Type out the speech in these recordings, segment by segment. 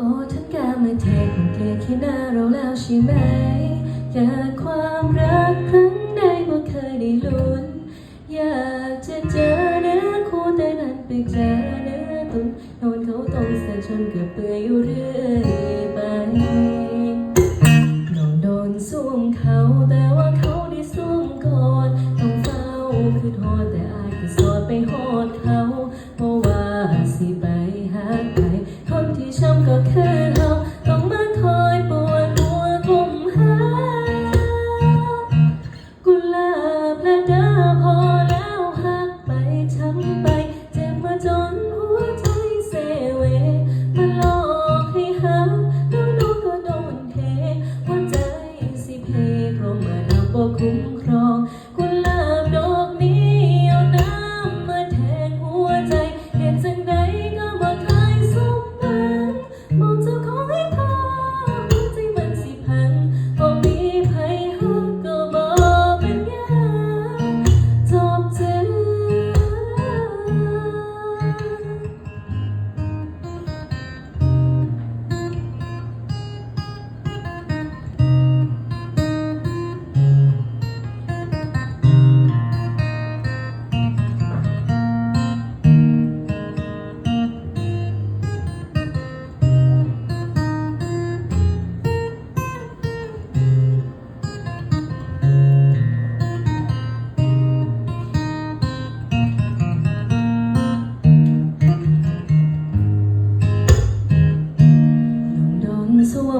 โอ้ท่านกามาเทของเกคิดหน้าเราแล้วใช่ไหมอยากความรักครั้งใดว่าเคยได้ลุ้น อยากจะเจอเนื้อคู่แต่นั้นไปเจอเนื้อตุนนอนเขาตรงเสีจนเกือบเปื่อยอยู่เรื่อยไปน้องโดนสวมเขาแต่ว่าเขาได้สวมก่อนต้องเฝ้าคือทอดแต่อาจจะสอดไปหอดเขาเพราะว่าสิไป ไป เจ็บมาจนหัวใจเซเว มาหลอกให้หักแล้วน้องก็โดนเทหัวใจสิเพเพราะมาดำบ่คุ้มครองกุหลาบดอกนี้เอาน้ำมาแทนหัวใจ เห็นจังใดก็บ่เคยสมหวังมองเจ้าของให้พอ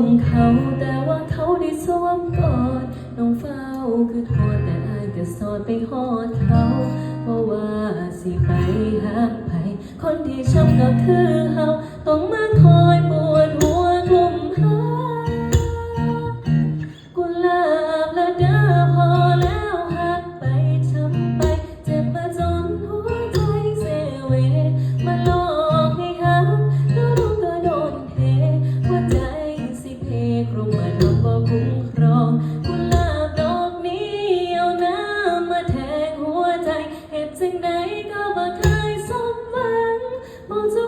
มเขาแต่ว่าเขาได้สวมกอดน้องเฝ้าคือทอดแต่อายก็สอดไปหอดเขาเพราะว่าสิไปหากไผคนที่ช้ำก็คือเขาต้องมา สิ่งไหนก็บ่ทายสมหวังมองเจ้า